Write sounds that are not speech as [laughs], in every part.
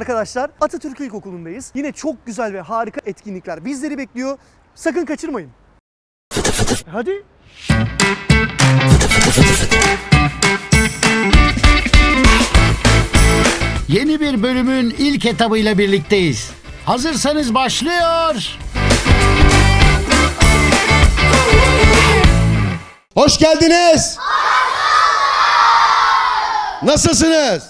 arkadaşlar. Atatürk İlkokulu'ndayız. Yine çok güzel ve harika etkinlikler bizleri bekliyor. Sakın kaçırmayın. Hadi. Yeni bir bölümün ilk etabıyla birlikteyiz. Hazırsanız başlıyor. Hoş geldiniz. Nasılsınız?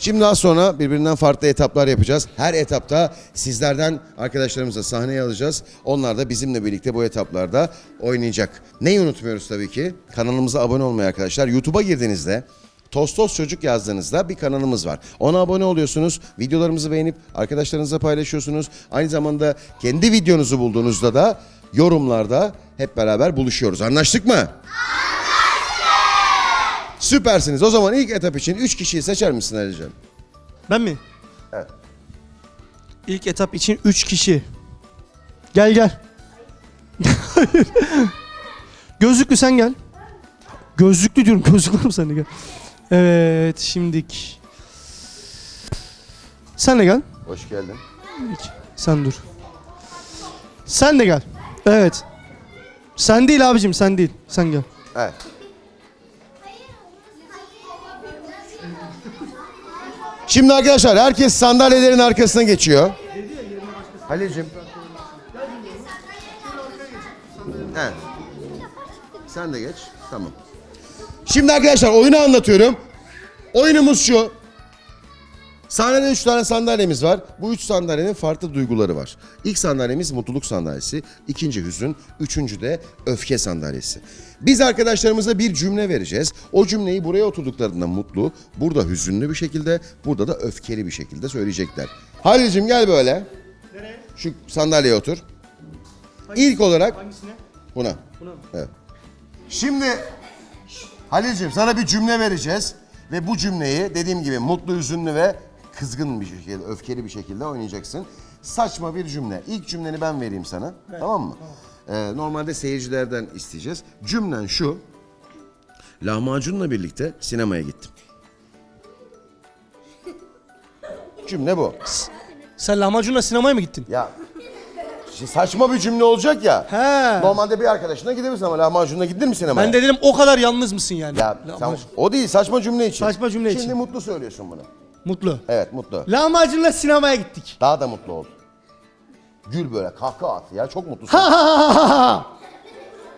Şimdi az sonra birbirinden farklı etaplar yapacağız. Her etapta sizlerden arkadaşlarımıza sahneye alacağız. Onlar da bizimle birlikte bu etaplarda oynayacak. Neyi unutmuyoruz tabii ki? Kanalımıza abone olmayı arkadaşlar. YouTube'a girdiğinizde Tostos Çocuk yazdığınızda bir kanalımız var. Ona abone oluyorsunuz. Videolarımızı beğenip arkadaşlarınızla paylaşıyorsunuz. Aynı zamanda kendi videonuzu bulduğunuzda da yorumlarda hep beraber buluşuyoruz. Anlaştık mı? Süpersiniz. O zaman ilk etap için 3 kişiyi seçer misin Alican? Ben mi? Evet. İlk etap için 3 kişi. Gel gel. [laughs] Hayır. Gözlüklü sen gel. Gözlüklü diyorum. Gözlüklü mü sen de gel. Evet şimdik. Sen de gel. Hoş geldin. Sen dur. Sen de gel. Evet. Sen değil abicim sen değil. Sen gel. Evet. Şimdi arkadaşlar herkes sandalyelerin arkasına geçiyor. Halil'cim. Sen de geç. Tamam. Şimdi arkadaşlar oyunu anlatıyorum. Oyunumuz şu. Sahnede üç tane sandalyemiz var. Bu üç sandalyenin farklı duyguları var. İlk sandalyemiz mutluluk sandalyesi, ikinci hüzün, üçüncü de öfke sandalyesi. Biz arkadaşlarımıza bir cümle vereceğiz. O cümleyi buraya oturduklarında mutlu, burada hüzünlü bir şekilde, burada da öfkeli bir şekilde söyleyecekler. Halil'cim gel böyle. Şu sandalyeye otur. İlk olarak Hangisine? buna. Buna mı? Evet. Şimdi Halil'cim sana bir cümle vereceğiz. Ve bu cümleyi dediğim gibi mutlu, hüzünlü ve kızgın bir şekilde, öfkeli bir şekilde oynayacaksın. Saçma bir cümle. İlk cümleni ben vereyim sana. Tamam mı? Ee, normalde seyircilerden isteyeceğiz. Cümlen şu. Lahmacunla birlikte sinemaya gittim. [laughs] Cümle bu. Sen lahmacunla sinemaya mı gittin? Ya şimdi saçma bir cümle olacak ya. He. Normalde bir arkadaşına gidebilirsin ama lahmacunla gidilir mi sinemaya? Ben de dedim o kadar yalnız mısın yani? Ya sen, Lahmacun. o değil saçma cümle için. Saçma cümle Şimdi için. mutlu söylüyorsun bunu. Mutlu. Evet mutlu. Lahmacunla sinemaya gittik. Daha da mutlu ol. Gül böyle kahkaha at ya çok mutlusun.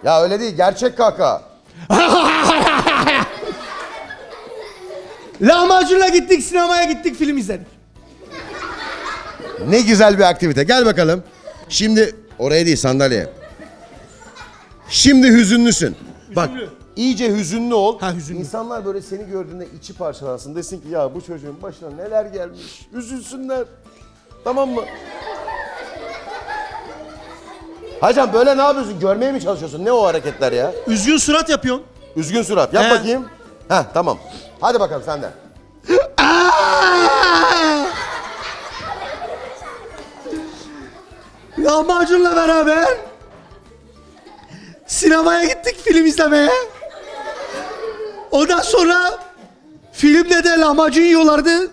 ya öyle değil gerçek kahkaha. [laughs] Lahmacunla gittik sinemaya gittik film izledik. Ne güzel bir aktivite. Gel bakalım. Şimdi oraya değil sandalyeye. Şimdi hüzünlüsün. Bak iyice hüzünlü ol. Ha, hüzünlü. İnsanlar böyle seni gördüğünde içi parçalansın. Desin ki ya bu çocuğun başına neler gelmiş. Üzülsünler. Tamam mı? Hacım böyle ne yapıyorsun? Görmeye mi çalışıyorsun? Ne o hareketler ya? Üzgün surat yapıyorsun. Üzgün surat. Yap He. bakayım. Heh tamam. Hadi bakalım sen de. Lahmacunla beraber sinemaya gittik film izlemeye. Ondan sonra filmde de lahmacun yiyorlardı.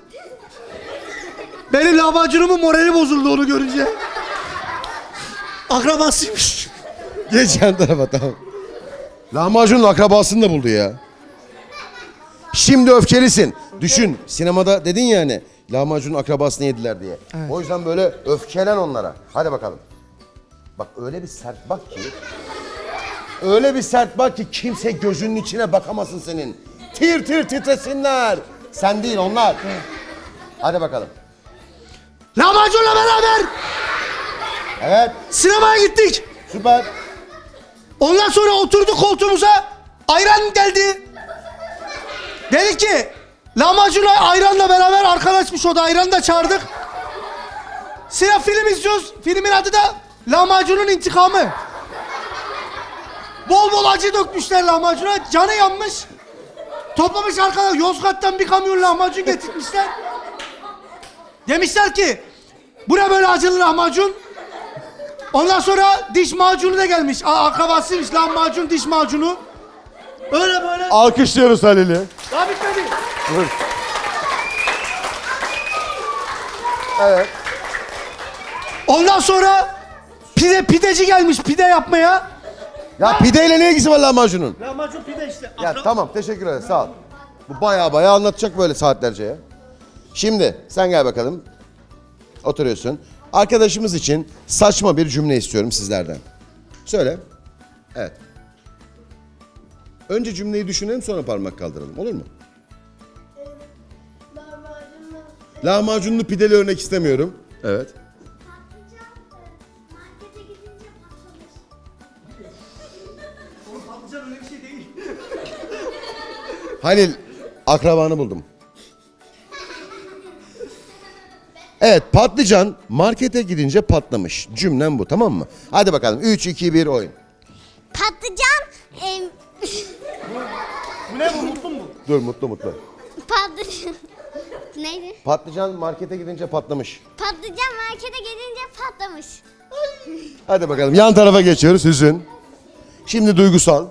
Benim lahmacunumun morali bozuldu onu görünce. Akrabasıymış. Geç yan tarafa tamam. Lahmacunun akrabasını da buldu ya. Şimdi öfkelisin. Düşün sinemada dedin ya hani lahmacunun akrabasını yediler diye. O yüzden böyle öfkelen onlara. Hadi bakalım. Bak öyle bir sert bak ki. Öyle bir sert bak ki kimse gözünün içine bakamasın senin. Tir tir titresinler. Sen değil onlar. Hadi bakalım. Lahmacunla beraber Evet sinemaya gittik. süper. Ondan sonra oturduk koltuğumuza. Ayran geldi. Dedi ki lahmacunla ayranla beraber arkadaşmış o da ayran da çağırdık. Sıra film izliyoruz. Filmin adı da Lahmacunun İntikamı. Bol bol acı dökmüşler lahmacuna. Canı yanmış. Toplamış arkadaşlar. Yozgat'tan bir kamyon lahmacun getirmişler. Demişler ki bu ne böyle acılı lahmacun? Ondan sonra diş macunu da gelmiş. Akrabasıymış lahmacun diş macunu. Öyle böyle. Alkışlıyoruz Halil'i. Daha bitmedi. Evet. Ondan sonra pide pideci gelmiş pide yapmaya. Ya pideyle ne ilgisi var lahmacunun? Lahmacun pide işte. Ya tamam teşekkür ederim sağ ol. Bu baya baya anlatacak böyle saatlerce ya. Şimdi sen gel bakalım. Oturuyorsun. Arkadaşımız için saçma bir cümle istiyorum sizlerden. Söyle. Evet. Önce cümleyi düşünelim sonra parmak kaldıralım olur mu? Lahmacunlu pideli örnek istemiyorum. Evet. Halil akrabanı buldum. Evet patlıcan markete gidince patlamış. Cümlem bu tamam mı? Hadi bakalım 3 2 1 oyun. Patlıcan em, Bu ne bu mutlu mu? Dur mutlu mutlu. patlıcan [laughs] neydi? Patlıcan markete gidince patlamış. Patlıcan markete gidince patlamış. Hadi bakalım yan tarafa geçiyoruz hüzün. Şimdi duygusal.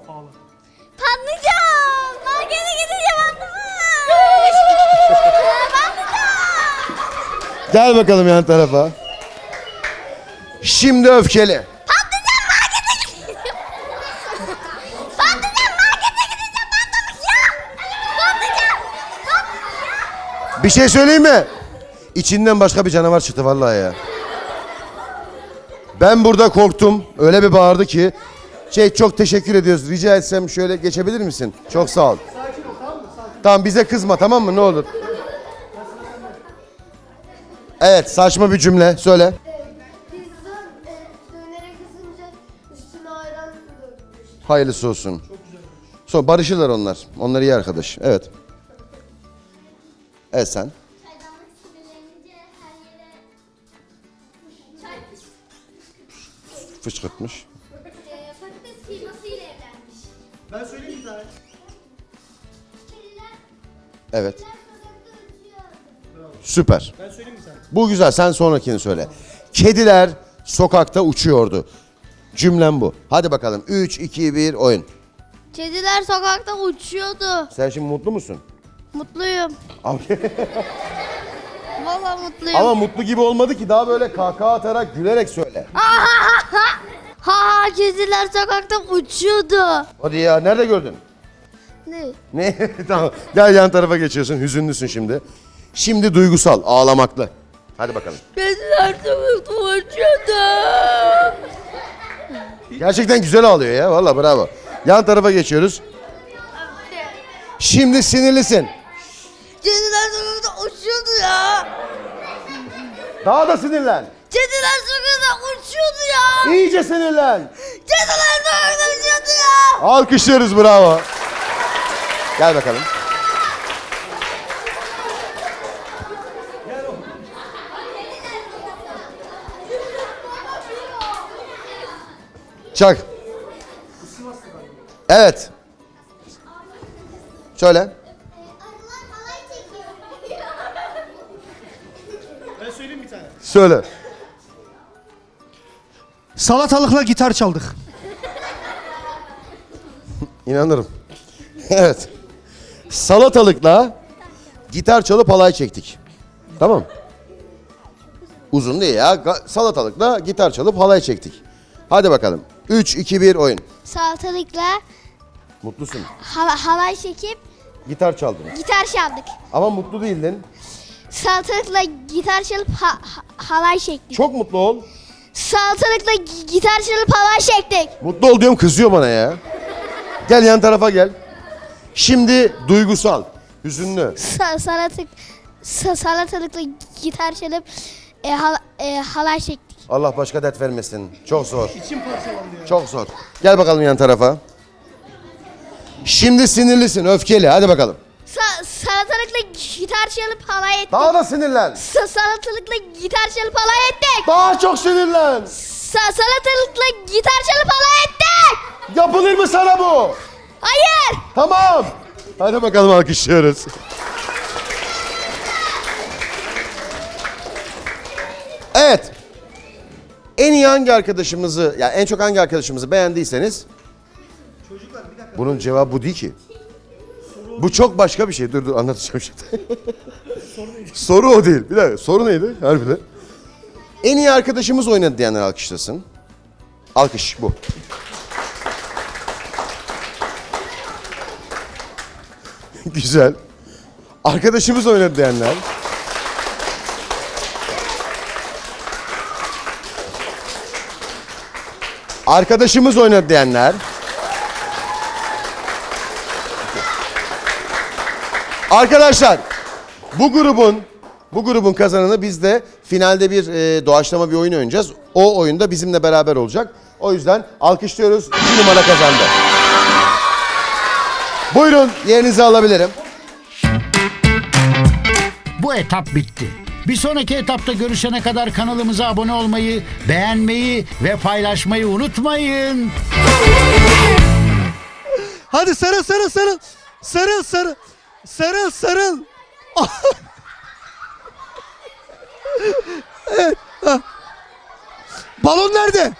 Gel bakalım yan tarafa. Şimdi öfkeli. Patlıcan markete gidince Patlıcan markete gidince patlamış ya. Patlıcan. Patlıcan. Bir şey söyleyeyim mi? İçinden başka bir canavar çıktı vallahi ya. Ben burada korktum. Öyle bir bağırdı ki. Şey çok teşekkür ediyoruz. Rica etsem şöyle geçebilir misin? Çok sağ ol. Tamam bize kızma tamam mı? Ne olur. Evet saçma bir cümle. Söyle. Pizza e, dönere kızınca üstüne ayran dökmüş. Hayırlısı olsun. Sonra barışırlar onlar. Onlar iyi arkadaş. Evet. Evet sen. Çaydanlık sinirlenince her yere çay Fışkırtmış. e, patates evlenmiş. Ben söyleyeyim bir tane. Kediler Evet. Süper. Ben söyleyeyim bir tane. Bu güzel. Sen sonrakini söyle. Kediler sokakta uçuyordu. Cümlem bu. Hadi bakalım. 3, 2, 1 oyun. Kediler sokakta uçuyordu. Sen şimdi mutlu musun? Mutluyum. Ama, [laughs] Vallahi mutluyum. ama mutlu gibi olmadı ki. Daha böyle kahkaha atarak gülerek söyle. [laughs] Ha kediler sokakta uçuyordu. Hadi ya. Nerede gördün? Ne? Ne? [laughs] tamam. Gel yan tarafa geçiyorsun. Hüzünlüsün şimdi. Şimdi duygusal, ağlamaklı. Hadi bakalım. Kediler sokakta uçuyordu. Gerçekten güzel ağlıyor ya. Vallahi bravo. Yan tarafa geçiyoruz. Şimdi sinirlisin. Kediler sokakta uçuyordu ya. Daha da sinirlen. Kediler sokakta uçuyordu ya. İyice sinirlen. Kediler sokakta uçuyordu ya. Alkışlıyoruz bravo. Gel bakalım. Çak. Evet. Çekiyor. Ben söyleyeyim bir tane. Söyle. Salatalıkla gitar çaldık. İnanırım. evet. Salatalıkla gitar çalıp halay çektik. Tamam. Uzun değil ya. Salatalıkla gitar çalıp halay çektik. Hadi bakalım. 3, 2, 1 oyun. Salatalıkla Mutlusun. hava, halay çekip Gitar çaldın. gitar çaldık. Ama mutlu değildin. Salatalıkla gitar çalıp ha- ha- halay çektik. Çok mutlu ol. Salatalıkla gi- gitar çalıp halay çektik. Mutlu ol diyorum kızıyor bana ya. Gel yan tarafa gel. Şimdi duygusal, hüzünlü. Sa- salatalık sa- salatalıkla gitar çalıp e, hal- e, halay çektik. Allah başka dert vermesin. Çok zor. İçim parçalandı ya. Çok zor. Gel bakalım yan tarafa. Şimdi sinirlisin, öfkeli. Hadi bakalım. Sa- salatalıkla gitar çalıp halay ettik. Daha da sinirlen. Sa- salatalıkla gitar çalıp halay ettik. Daha çok sinirlen. Sa- salatalıkla gitar çalıp halay ettik. Yapılır mı sana bu? Hayır. Tamam. Hadi bakalım alkışlıyoruz. Evet. En iyi hangi arkadaşımızı, yani en çok hangi arkadaşımızı beğendiyseniz Bunun cevabı bu değil ki. Bu çok başka bir şey. Dur dur anlatacağım şimdi. [laughs] Soru o değil. Bir dakika soru neydi? Harbiden. En iyi arkadaşımız oynadı diyenler alkışlasın. Alkış bu. [laughs] Güzel. Arkadaşımız oynadı diyenler. Arkadaşımız oynadı diyenler. Arkadaşlar bu grubun bu grubun kazananı biz de finalde bir e, doğaçlama bir oyun oynayacağız. O oyunda bizimle beraber olacak. O yüzden alkışlıyoruz. Bir numara kazandı. Buyurun yerinizi alabilirim. Bu etap bitti. Bir sonraki etapta görüşene kadar kanalımıza abone olmayı, beğenmeyi ve paylaşmayı unutmayın. Hadi sarıl sarıl sarıl. Sarıl sarıl. Sarıl sarıl. [laughs] evet. ha. Balon nerede?